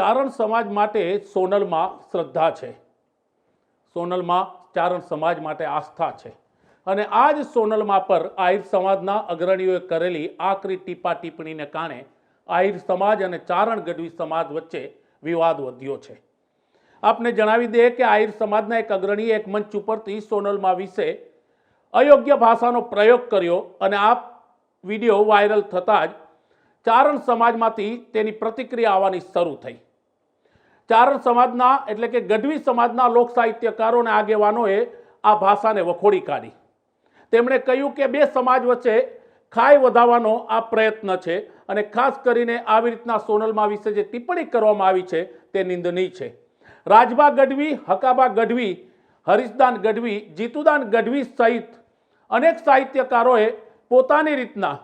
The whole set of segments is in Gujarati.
ચારણ સમાજ માટે સોનલમાં શ્રદ્ધા છે. સોનલમાં ચારણ સમાજ માટે આસ્થા છે. અને આ જ સોનલમાં પર આહિર સમાજના અગ્રણીઓએ કરેલી આકરી ટીપા ટિપ્પણીને કારણે આહિર સમાજ અને ચારણ ગઢવી સમાજ વચ્ચે વિવાદ વધ્યો છે. આપને જણાવી દઈએ કે આહિર સમાજના એક અગ્રણીએ એક મંચ ઉપરથી સોનલમાં વિશે અયોગ્ય ભાષાનો પ્રયોગ કર્યો અને આ વીડિયો વાયરલ થતાં જ ચારણ સમાજમાંથી તેની પ્રતિક્રિયા આવવાની શરૂ થઈ. ચારણ સમાજના એટલે કે ગઢવી સમાજના લોક સાહિત્યકારો અને આગેવાનોએ આ ભાષાને વખોડી કાઢી. તેમણે કહ્યું કે બે સમાજ વચ્ચે ખાઈ વધારવાનો આ પ્રયત્ન છે અને ખાસ કરીને આવી રીતના સોનલમાં વિશે જે ટિપ્પણી કરવામાં આવી છે તે નિંદનીય છે. રાજબા ગઢવી, હકાબા ગઢવી, હરીશદાન ગઢવી, જીતુદાન ગઢવી સહિત અનેક સાહિત્યકારોએ પોતાની રીતના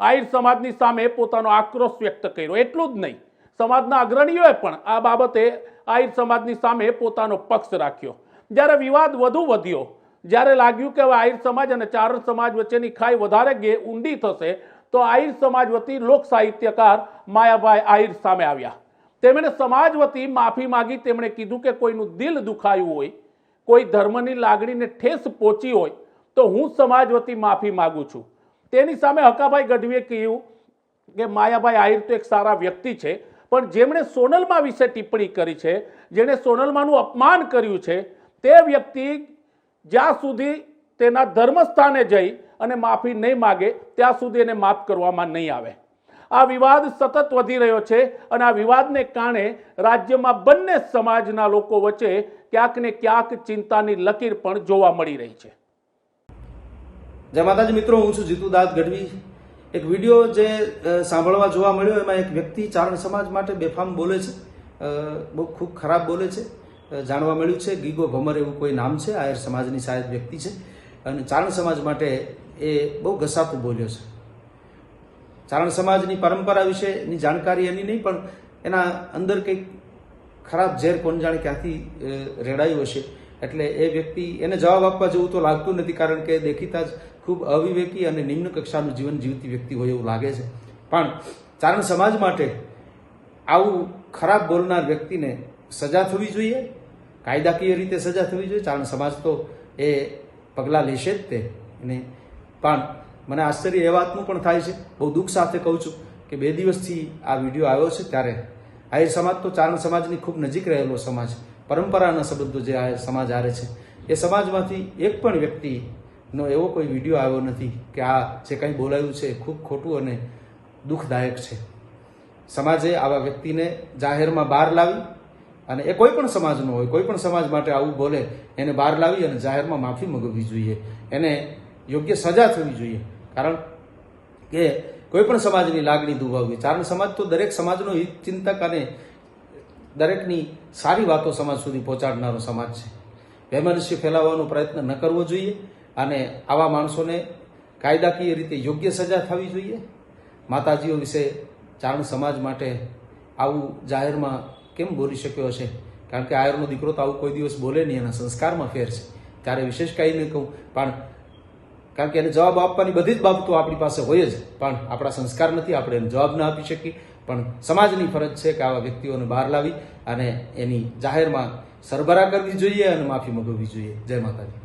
આહિર સમાજની સામે પોતાનો આક્રોશ વ્યક્ત કર્યો. એટલું જ નહીં. સમાજના અગ્રણીઓએ પણ આ બાબતે આહિર સમાજની સામે પોતાનો પક્ષ રાખ્યો. જ્યારે વિવાદ વધુ વધ્યો, જ્યારે લાગ્યું કે હવે આહિર સમાજ અને ચારણ સમાજ વચ્ચેની ખાઈ વધારે ગે ઊંડી થશે, તો આહિર સમાજ વતી લોક સાહિત્યકાર માયાભાઈ આહિર સામે આવ્યા. તેમણે સમાજ વતી માફી માગી, તેમણે કીધું કે કોઈનું દિલ દુખાયું હોય, કોઈ ધર્મની લાગણીને ઠેસ પહોંચી હોય, તો હું સમાજ વતી માફી માગું છું. તેની સામે હકાભાઈ ગઢવીએ કહ્યું કે માયાભાઈ આહિર તો એક સારા વ્યક્તિ છે પણ જેમણે સોનલમાં વિશે ટિપ્પણી કરી છે, જેણે સોનલમાનું અપમાન કર્યું છે, તે વ્યક્તિ જ્યાં સુધી તેના ધર્મસ્થાને જઈ અને માફી નહીં માગે, ત્યાં સુધી એને માફ કરવામાં નહીં આવે. આ વિવાદ સતત વધી રહ્યો છે અને આ વિવાદને કારણે રાજ્યમાં બંને સમાજના લોકો વચ્ચે ક્યાંક ને ક્યાંક ચિંતાની લકીર પણ જોવા મળી રહી છે. જય માતાજી મિત્રો, હું છું જીતુદાસ ગઢવી. એક વીડિયો જે સાંભળવા જોવા મળ્યો, એમાં એક વ્યક્તિ ચારણ સમાજ માટે બેફામ બોલે છે. બહુ ખૂબ ખરાબ બોલે છે. જાણવા મળ્યું છે, ગીગો ભમર એવું કોઈ નામ છે, આયર સમાજની શાયદ વ્યક્તિ છે. અને ચારણ સમાજ માટે એ બહુ ઘસાતું બોલ્યો છે. ચારણ સમાજની પરંપરા વિશેની જાણકારી એની નહીં, પણ એના અંદર કંઈક ખરાબ ઝેર કોણ જાણે ક્યાંથી રેડાયું હશે. એટલે એ વ્યક્તિ એને જવાબ આપવા જેવું તો લાગતું નથી, કારણ કે દેખીતા જ ખૂબ અવિવેકી અને નિમ્ન કક્ષાનું જીવન જીવતી વ્યક્તિ હોય એવું લાગે છે. પણ ચારણ સમાજ માટે આવું ખરાબ બોલનાર વ્યક્તિને સજા થવી જોઈએ, કાયદાકીય રીતે સજા થવી જોઈએ. ચારણ સમાજ તો એ પગલાં લેશે જ તે. અને પણ મને આશ્ચર્ય એ વાતનું પણ થાય છે, બહુ દુઃખ સાથે કહું છું કે બે દિવસથી આ વીડિયો આવ્યો છે, ત્યારે આહિર સમાજ તો ચારણ સમાજની ખૂબ નજીક રહેલો સમાજ પરંપરાના સંબંધો જે આ સમાજ આરે છે, એ સમાજમાંથી એક પણ વ્યક્તિનો એવો કોઈ વીડિયો આવ્યો નથી કે આ જે કંઈ બોલાયું છે ખૂબ ખોટું અને દુઃખદાયક છે. સમાજે આવા વ્યક્તિને જાહેરમાં બહાર લાવી અને એ કોઈ પણ સમાજનો હોય, કોઈ પણ સમાજ માટે આવું બોલે, એને બહાર લાવી અને જાહેરમાં માફી મગવવી જોઈએ. એને યોગ્ય સજા થવી જોઈએ. કારણ કે કોઈ પણ સમાજની લાગણી દુભાવવી કારણ સમાજ તો દરેક સમાજનો હિત ચિંતક અને દરેકની સારી વાતો સમાજ સુધી પહોંચાડનારો સમાજ છે. વૈમનસ્ય ફેલાવવાનો પ્રયત્ન ન કરવો જોઈએ અને આવા માણસોને કાયદાકીય રીતે યોગ્ય સજા થવી જોઈએ. માતાજીઓ વિશે ચારણ સમાજ માટે આવું જાહેરમાં કેમ બોલી શક્યો હશે? કારણ કે આયરનો દીકરો તો આવું કોઈ દિવસ બોલે નહીં એના સંસ્કારમાં ફેર છે. ત્યારે વિશેષ કાંઈ નહીં કહું. પણ કારણ કે એને જવાબ આપવાની બધી જ બાબતો આપણી પાસે હોય જ. પણ આપણા સંસ્કાર નથી, આપણે એને જવાબ ના આપી શકીએ. પણ સમાજની ફરજ છે કે આવા વ્યક્તિઓને બહાર લાવી અને એની જાહેરમાં સરભરા કરવી જોઈએ અને માફી મગવવી જોઈએ. જય માતાજી.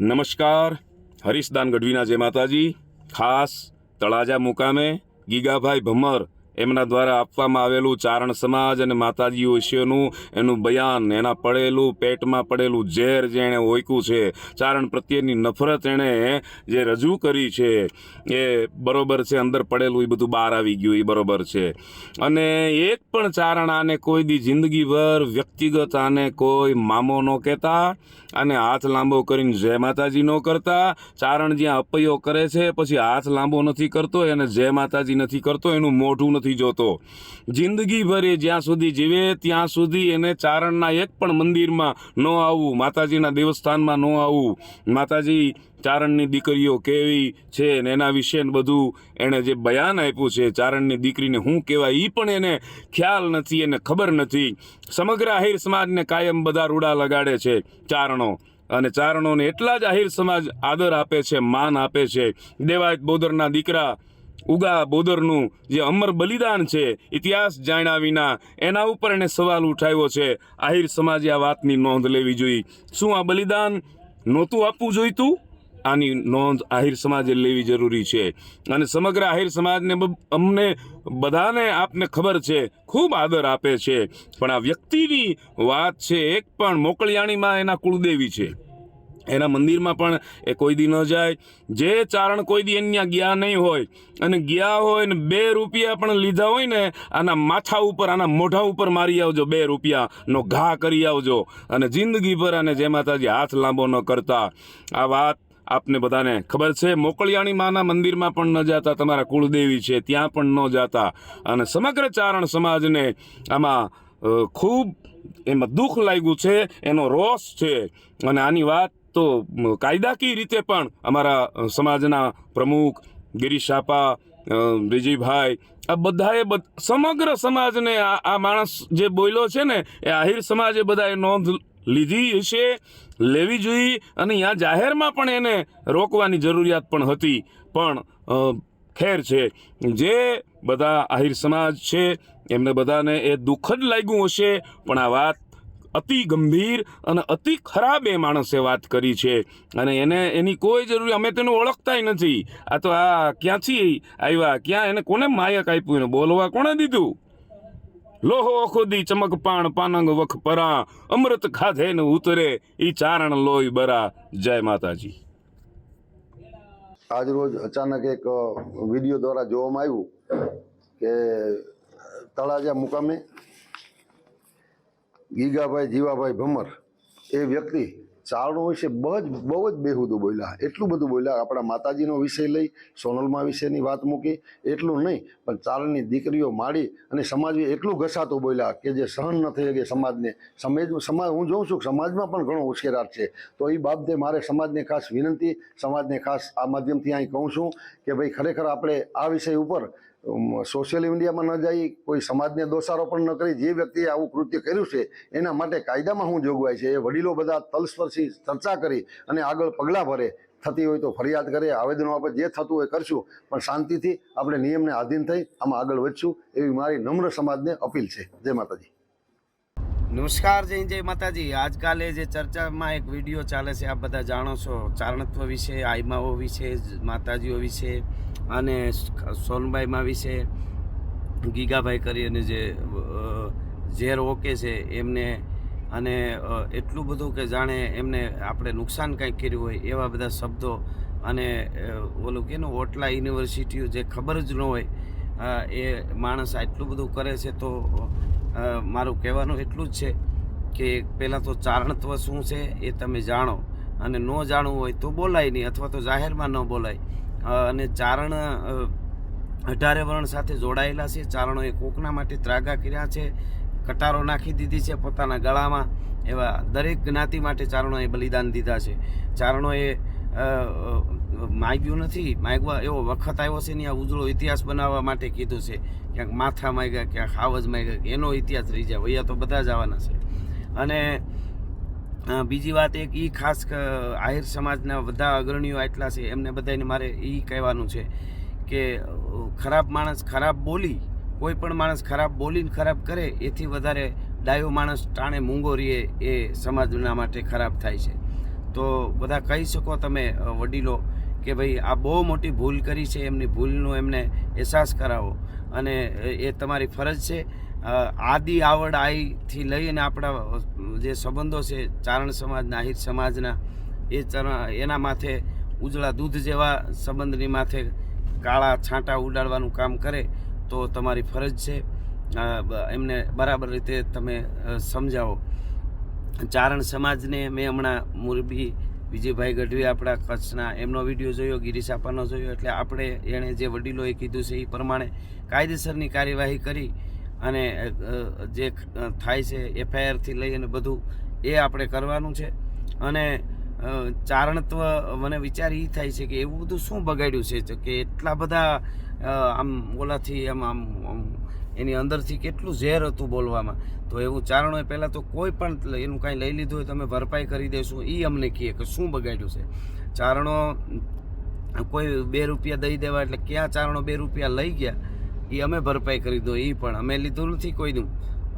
નમસ્કાર. હરીશદાન ગઢવીના જય માતાજી. ખાસ તળાજા મુકામે ગીગાભાઈ ભમર એમના દ્વારા આપવામાં આવેલું ચારણ સમાજ અને માતાજી ઓશિયોનું એનું બયાન, એના પડેલું પેટમાં પડેલું ઝેર જે એણે ઓયકું છે, ચારણ પ્રત્યેની નફરત એણે જે રજૂ કરી છે, એ બરોબર છે, અંદર પડેલું એ બધું બહાર આવી ગયું, એ બરોબર છે. અને એક પણ ચારણ આને કોઈ દી જિંદગીભર વ્યક્તિગત આને કોઈ મામો ન કહેતા અને હાથ લાંબો કરીને જય માતાજી ન કરતા. ચારણ જ્યાં અપયો કરે છે, પછી હાથ લાંબો નથી કરતો અને જય માતાજી નથી કરતો, એનું મોઢું નથી જોતો. જિંદગીભર એ જ્યાં સુધી જીવે, ત્યાં સુધી એને ચારણના એક પણ મંદિરમાં ન આવવું, માતાજીના દેવસ્થાનમાં ન આવવું. માતાજી, ચારણની દીકરીઓ કેવી છે ને એના વિશેને બધું એણે જે બયાન આપ્યું છે, ચારણની દીકરીને શું કહેવાય એ પણ એને ખ્યાલ નથી એને ખબર નથી. સમગ્ર આહિર સમાજને કાયમ બધા રૂડા લગાડે છે ચારણો. અને ચારણોને એટલા જ આહિર સમાજ આદર આપે છે, માન આપે છે. દેવાયત બોદરના દીકરા ઉગા બોદરનું જે અમર બલિદાન છે, ઇતિહાસ જાણ્યા વિના એના ઉપર એને સવાલ ઉઠાવ્યો છે. આહિર સમાજે આ વાતની નોંધ લેવી જોઈએ. શું આ બલિદાન નહોતું આપવું જોઈતું? આની નોંધ આહિર સમાજે લેવી જરૂરી છે. અને સમગ્ર આહિર સમાજને અમને બધાને આપને ખબર છે, ખૂબ આદર આપે છે. પણ આ વ્યક્તિની વાત છે, એક પણ મોકળિયાણીમાં એના કુળદેવી છે. એના મંદિરમાં પણ એ કોઈ દી ન જાય. જે ચારણ કોઈ દી અહીંયા ગયા નહીં હોય અને ગયા હોય ને બે રૂપિયા પણ લીધા હોય ને, આના માથા ઉપર, આના મોઢા ઉપર મારી આવજો બે રૂપિયાનો ઘા કરી આવજો અને જિંદગીભર અને જે માતાજી હાથ લાંબો ન કરતા. આ વાત આપને બધાને ખબર છે. મોકળિયાણી માના મંદિરમાં પણ ન જાતા, તમારા કુળદેવી છે, ત્યાં પણ ન જાતા. અને સમગ્ર ચારણ સમાજને આમાં ખૂબ એમાં દુઃખ લાગ્યું છે, એનો રોષ છે. અને આની વાત તો કાયદાકીય રીતે પણ અમારા સમાજના પ્રમુખ ગિરીશ આપા અ, વિજયભાઈ આ બધાએ સમગ્ર સમાજને આ આ માણસ જે બોલ્યો છે ને એ આહિર સમાજે બધાએ નોંધ લીધી હશે લેવી જોઈએ અને અહીંયા જાહેરમાં પણ એને રોકવાની જરૂરિયાત પણ હતી. પણ ખેર છે જે બધા આહિર સમાજ છે એમને બધાને એ દુઃખદ લાગ્યું હશે પણ આ વાત અતિ ગંભીર અને અતિ ખરાબ એ માણસે વાત કરી છે. અને એને, એની કોઈ જરૂરી, અમે તેને ઓળખતાય નથી. આ તો આ ક્યાંથી આવ્યા? ક્યાં એને કોને માયક આપ્યું? એને બોલવા કોણે દીધું? લોહો ખોદી, ચમક પાણ, પાનંગ વખ પરા, અમૃત ખાધે ને ઉતરે, ઈ ચારણ લોહી બરા. જય માતાજી. આજ રોજ અચાનક એક વીડિયો દ્વારા જોવામાં આવ્યું કે તળાજા મુકામે ગીગાભાઈ, જીવાભાઈ ભમર, એ વ્યક્તિ ચારણો વિશે બહુ જ બહુ જ બેહુદું બોલ્યા. એટલું બધું બોલ્યા, આપણા માતાજીનો વિષય લઈ, સોનલમાં વિશેની વાત મૂકી, એટલું નહીં, પણ ચારણની દીકરીઓ માડી અને સમાજ એટલું ઘસાતું બોલ્યા કે જે સહન ન થઈ શકે સમાજને. સમાજ સમાજ હું જોઉં છું સમાજમાં પણ ઘણો ઉશ્કેરાટ છે. તો એ બાબતે મારે સમાજને ખાસ વિનંતી, સમાજને ખાસ આ માધ્યમથી અહીં કહું છું કે ભાઈ, ખરેખર આપણે આ વિષય ઉપર સોશિયલ મીડિયામાં ન જઈ કોઈ સમાજને દોષારોપણ ન કરી, જે વ્યક્તિએ આવું કૃત્ય કર્યું છે, એના માટે કાયદામાં શું જોગવાઈ છે. એ વડીલો બધા તલસ્પર્શી ચર્ચા કરી અને આગળ પગલાં ભરે. થતી હોય તો ફરિયાદ કરે, આવેદનો આપણે જે થતું હોય કરશું. પણ શાંતિથી આપણે નિયમને આધીન થઈ આમાં આગળ વધશું એવી મારી નમ્ર સમાજને અપીલ છે. જય માતાજી. નમસ્કાર, જય જય માતાજી. આજકાલે જે ચર્ચામાં એક વીડિયો ચાલે છે, આપ બધા જાણો છો. ચારણત્વ વિશે, આઈમાઓ વિશે, માતાજીઓ વિશે અને સોનભાઈમાં વિશે ગીગાભાઈ કરી અને જે ઝેર ઓકે છે, એમને અને એટલું બધું કે જાણે એમને આપણે નુકસાન કંઈક કર્યું હોય એવા બધા શબ્દો અને ઓલું કે ઓટલા યુનિવર્સિટીઓ જે ખબર જ ન હોય એ માણસ આટલું બધું કરે છે તો મારું કહેવાનું એટલું જ છે કે પહેલાં તો ચારણત્વ શું છે એ તમે જાણો અને ન જાણવું હોય તો બોલાય નહીં અથવા તો જાહેરમાં ન બોલાય. અને ચારણ અઢારે વર્ણ સાથે જોડાયેલા છે. ચારણોએ કોકના માટે ત્રાગા કર્યા છે. કટારો નાખી દીધી છે પોતાના ગળામાં. એવા દરેક જ્ઞાતિ માટે ચારણોએ બલિદાન દીધા છે. ચારણોએ માગ્યું નથી. માગવા એવો વખત આવ્યો છે ને આ ઉજળો ઇતિહાસ બનાવવા માટે કીધું છે. ક્યાંક માથા માગ્યા, ક્યાંક હાવજ માગ્યા. એનો ઇતિહાસ રહી જાય. વૈયા તો બધા જ આવવાના છે. અને બીજી વાત એક એ ખાસ આહિર સમાજના બધા અગ્રણીઓ આટલા છે, એમને બધાને મારે એ કહેવાનું છે કે ખરાબ માણસ ખરાબ બોલી, કોઈ પણ માણસ ખરાબ બોલીને ખરાબ કરે, એથી વધારે ડાયો માણસ ટાણે મૂંગો રહીએ એ સમાજના માટે ખરાબ થાય છે. તો બધા કહી શકો તમે વડીલો, કે ભાઈ આ બહુ મોટી ભૂલ કરી છે, એમની ભૂલનો એમને અહેસાસ કરાવો. અને એ- તમારી ફરજ છે. આદિ આવડ આઈથી લઈને આપણા જે સંબંધો છે, ચારણ સમાજના આહિર સમાજના, એ ચરણ, એના માથે ઉજળા દૂધ જેવા સંબંધની માથે કાળા છાંટા ઉડાડવાનું કામ કરે તો તમારી ફરજ છે. એમને બરાબર રીતે તમે સમજાવો. ચારણ સમાજને મેં હમણાં મોરબી વિજયભાઈ ગઢવી આપણા કચ્છના, એમનો વીડિયો જોયો, ગિરીશ આપાનો જોયો, એટલે આપણે એણે જે વડીલોએ કીધું છે એ પ્રમાણે કાયદેસરની કાર્યવાહી કરી અને જે થાય છે એફઆઈઆરથી લઈ અને બધું એ આપણે કરવાનું છે. અને ચારણત્વ મને વિચાર એ થાય છે કે એવું બધું શું બગાડ્યું છે? કે એટલા બધા આમ ઓલાથી આમ આમ એની અંદરથી કેટલું ઝેર હતું બોલવામાં. તો એવું ચારણોએ પહેલાં તો કોઈ પણ એનું કાંઈ લઈ લીધું હોય તમે ભરપાઈ કરી દેશું. એ અમને કહે કે શું બગાડ્યું છે? ચારણો કોઈ બે રૂપિયા દઈ દેવા એટલે ક્યાં ચારણો બે રૂપિયા લઈ ગયા? એ અમે ભરપાઈ કરી દો એ પણ. અમે લીધું નથી કોઈનું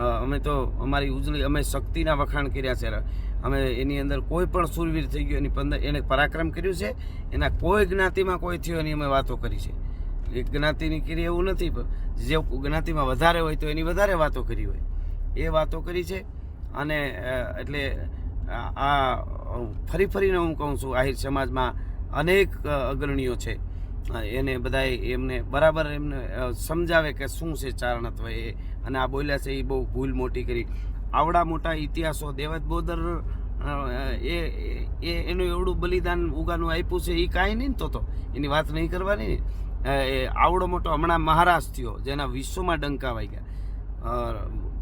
અમે તો અમારી ઉજળી, અમે શક્તિના વખાણ કર્યા છે. અમે એની અંદર કોઈ પણ સુરવીર થઈ ગયો, એની પંદર, એને પરાક્રમ કર્યું છે. એના કોઈ જ્ઞાતિમાં કોઈ થયો એની અમે વાતો કરી છે. એક જ્ઞાતિની કરી એવું નથી જે જ્ઞાતિમાં વધારે હોય તો એની વધારે વાતો કરી હોય. એ વાતો કરી છે. અને એટલે આ ફરી ફરીને હું કહું છું, આહિર સમાજમાં અનેક અગ્રણીઓ છે. એને બધાય એમને બરાબર એમને સમજાવે કે શું છે ચારણત્વ એ. અને આ બોલ્યા છે એ બહુ ભૂલ મોટી કરી. આવડા મોટા ઇતિહાસો દેવત બોદર એ એ, એનું એવડું બલિદાન ઉગાનું આપ્યું છે, એ કાંઈ નહીં તો તો. એની વાત નહીં કરવાની. એ આવડો મોટો હમણાં મહારાજ થયો, જેના વિશ્વમાં ડંકા ગયા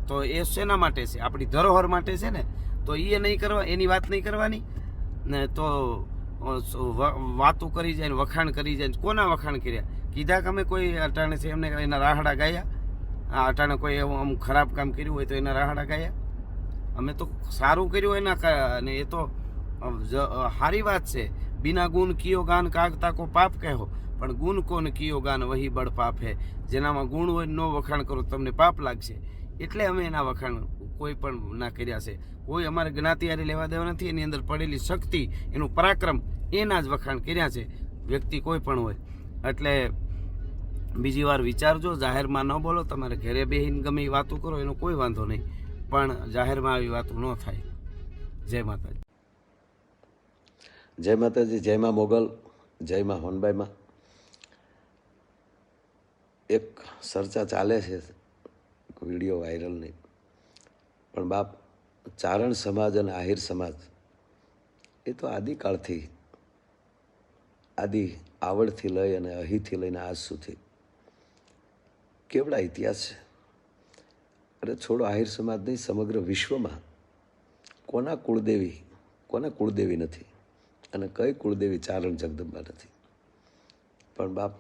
તો એ શેના માટે છે? આપણી ધરોહર માટે છે ને? તો એ નહીં કરવા, એની વાત નહીં કરવાની. ને તો વાતો કરી જાય ને વખાણ કરી જાય કોના વખાણ કર્યા? કીધા કે અમે કોઈ અટાણે છે, એમને એના રાહડા ગાયા. આ અટાણે કોઈ એવું આમ ખરાબ કામ કર્યું હોય તો એના રાહડા ગાયા. અમે તો સારું કર્યું એના અને એ તો સારી વાત છે. બિના ગુણ કિયો ગાન કાગતા કો પાપ કહો પણ ગુણ કોન કિયો ગાન વહી બળ પાપ? હે જેનામાં ગુણ હોય નો વખાણ કરો તમને પાપ લાગશે. એટલે અમે એના વખાણ કોઈ પણ ના કર્યા છે. કોઈ અમારે જ્ઞાતિયારી લેવા દેવા નથી, એની અંદર પડેલી શક્તિ, એનું પરાક્રમ, એના જ વખાણ કર્યા છે. વ્યક્તિ કોઈ પણ હોય. એટલે બીજી વાર વિચારજો, જાહેરમાં ન બોલો, તમારે ઘરે બેહીને ગમે એ વાતો કરો, એનો કોઈ વાંધો નહીં. પણ જાહેરમાં આવી વાતો ન થાય. જય માતાજી. જય માતાજી જય માં મોગલ જય માં હોનબાઈમાં. એક ચર્ચા ચાલે છે, વીડિયો વાયરલ નહીં પણ બાપ, ચારણ સમાજ અને આહિર સમાજ, એ તો આદિકાળથી આદિ આવડથી લઈ અને અહીંથી લઈને આજ સુધી. કેવડા ઇતિહાસ છે? અરે છોડો, આહિર સમાજ નહીં, સમગ્ર વિશ્વમાં કોના કુળદેવી કોના કુળદેવી નથી અને કઈ કુળદેવી ચારણ જગદંબા નથી? પણ બાપ,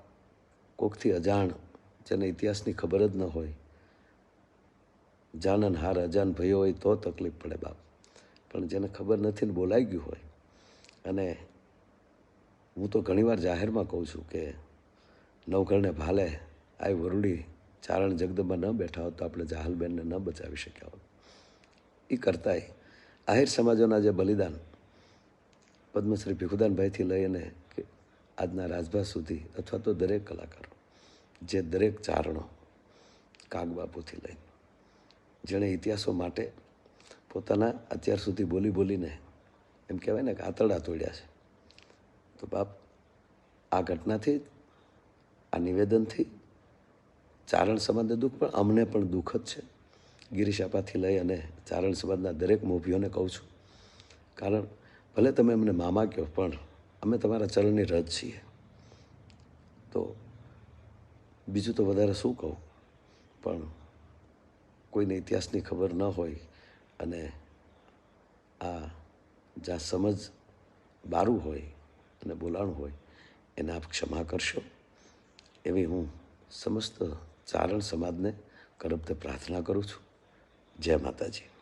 કોકથી અજાણ જેને ઇતિહાસની ખબર જ ન હોય જાનન હાર અજાન ભયો હોય તો તકલીફ પડે બાપ. પણ જેને ખબર નથી ને બોલાઈ ગયું હોય, અને હું તો ઘણીવાર જાહેરમાં કહું છું કે નવઘરને ભાલે આ વરુડી, ચારણ જગદમાં ન બેઠા હોત તો આપણે જાહલબેનને ન બચાવી શક્યા હોત. એ કરતાંય આહિર સમાજોના જે બલિદાન પદ્મશ્રી ભીખુદાનભાઈથી લઈ અને આજના રાજભા સુધી અથવા તો દરેક કલાકારો, જે દરેક ચારણો કાગબાપુથી લઈને જેણે ઇતિહાસો માટે પોતાના અત્યાર સુધી બોલી બોલીને એમ કહેવાય ને કે આતરડા તોડ્યા છે. તો બાપ, આ ઘટનાથી, આ નિવેદનથી ચારણ સમાજને દુઃખ, પણ અમને પણ દુઃખ જ છે. ગિરિશાપાથી લઈ અને ચારણ સમાજના દરેક મોભીઓને કહું છું. કારણ ભલે તમે અમને મામા કહો, પણ અમે તમારા ચરણની રજ છીએ. તો બીજું તો વધારે શું કહું? પણ કોઈને ઇતિહાસની ખબર ન હોય અને આ જ્યાં સમજ બારું હોય અને બોલાણું હોય, એને આપ ક્ષમા કરશો. એવી હું સમસ્ત ચારણ સમાજને કરબતે પ્રાર્થના કરું છું. જય માતાજી.